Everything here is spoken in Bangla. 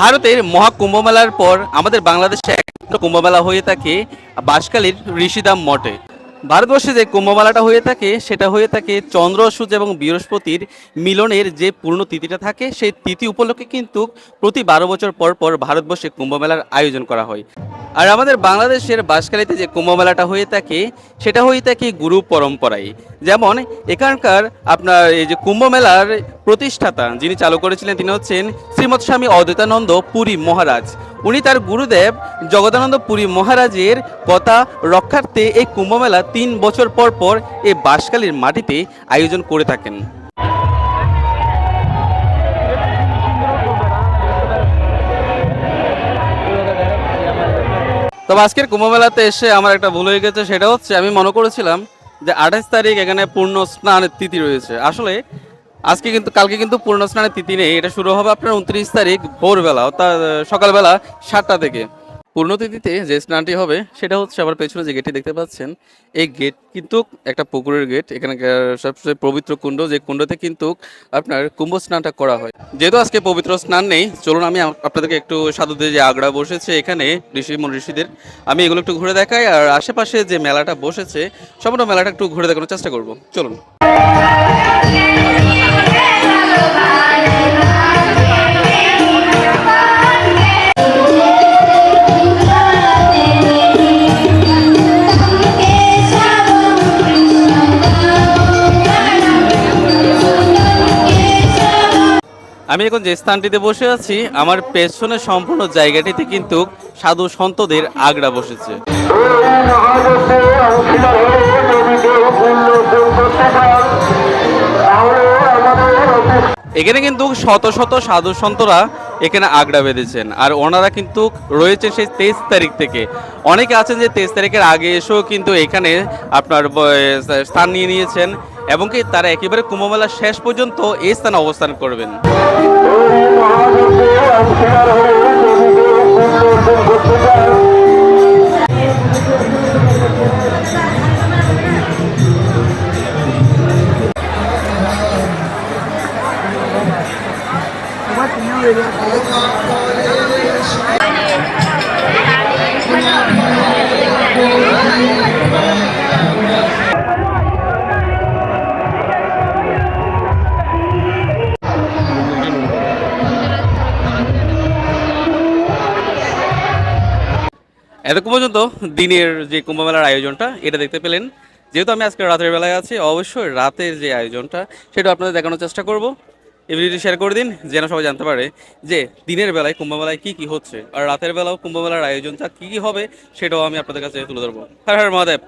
ভারতের মহাকুম্ভমেলার পর আমাদের বাংলাদেশে একমাত্র কুম্ভমেলা হয়ে থাকে বাসকালীর ঋষিদাম মঠে। ভারতবর্ষে যে কুম্ভমেলাটা হয়ে থাকে, সেটা হয়ে থাকে চন্দ্র, সূর্য এবং বৃহস্পতির মিলনের যে পূর্ণ তিথিটা থাকে, সেই তিথি উপলক্ষে কিন্তু প্রতি বারো বছর পর পর ভারতবর্ষে কুম্ভমেলার আয়োজন করা হয়। আর আমাদের বাংলাদেশের বাঁশখালীতে যে কুম্ভ মেলাটা হয়ে থাকে, সেটা হয়ে থাকে গুরু পরম্পরায়। যেমন এখানকার আপনার এই যে কুম্ভ মেলার প্রতিষ্ঠাতা যিনি চালু করেছিলেন, তিনি হচ্ছেন শ্রীমৎ স্বামী অদ্বৈতানন্দ পুরী মহারাজ। উনি তার গুরুদেব জগদানন্দ পুরী মহারাজের কথা রক্ষার্থে এই কুম্ভ মেলা তিন বছর পর পর এই বাঁশখালীর মাটিতে আয়োজন করে থাকেন। তবে আজকের কুম্ভমেলাতে এসে আমার একটা ভুল হয়ে গেছে, সেটা হচ্ছে আমি মনে করেছিলাম যে আঠাশ তারিখ এখানে পূর্ণ স্নানের তিথি রয়েছে। আসলে আজকে কিন্তু, কালকে কিন্তু পূর্ণ স্নানের তিথি নেই, এটা শুরু হবে আপনার উনত্রিশ তারিখ ভোরবেলা, অর্থাৎ সকালবেলা সাতটা থেকে। পূর্ণতিথিতে যে স্নানটি হবে, সেটা হচ্ছে আবার পেছনে যে গেটটি দেখতে পাচ্ছেন, এই গেট কিন্তু একটা পুকুরের গেট, এখানে সবচেয়ে পবিত্র কুণ্ড, যে কুণ্ডতে কিন্তু আপনার কুম্ভ স্নানটা করা হয়। যেহেতু আজকে পবিত্র স্নান নেই, চলুন আমি আপনাদেরকে একটু সাধুদের যে আগ্রা বসেছে এখানে ঋষি মন ঋষিদের, আমি এগুলো একটু ঘুরে দেখাই, আর আশেপাশে যে মেলাটা বসেছে, সম্পূর্ণ মেলাটা একটু ঘুরে দেখানোর চেষ্টা করব। চলুন। আমি এখন যে স্থানটিতে বসে আছি, আমার পেছনে সম্পূর্ণ জায়গাটিতে কিন্তু সাধু সন্তদের আগ্রা বসেছে। এখানে কিন্তু শত শত সাধু সন্তরা এখানে আগ্রা বেঁধেছেন, আর ওনারা কিন্তু রয়েছে সেই তেইশ তারিখ থেকে। অনেকে আছেন যে তেইশ তারিখের আগে এসেও কিন্তু এখানে আপনার স্থান নিয়ে নিয়েছেন। এবং কি তারা একেবারে কুম্ভমেলার শেষ পর্যন্ত এই স্থানে অবস্থান করবেন। এতক্ষণ পর্যন্ত দিনের যে কুম্ভমেলার আয়োজনটা, এটা দেখতে পেলেন। যেহেতু আমি আজকে রাতের বেলায় আছি, অবশ্যই রাতের যে আয়োজনটা, সেটা আপনাদের দেখানোর চেষ্টা করব। এই ভিডিওটি শেয়ার করে দিন, যেন সবাই জানতে পারে যে দিনের বেলায় কুম্ভমেলায় কি কি হচ্ছে, আর রাতের বেলাও কুম্ভমেলার আয়োজনটা কি কি হবে, সেটাও আমি আপনাদের কাছে তুলে ধরবো। হ্যাঁ হ্যাঁ মহাদেব।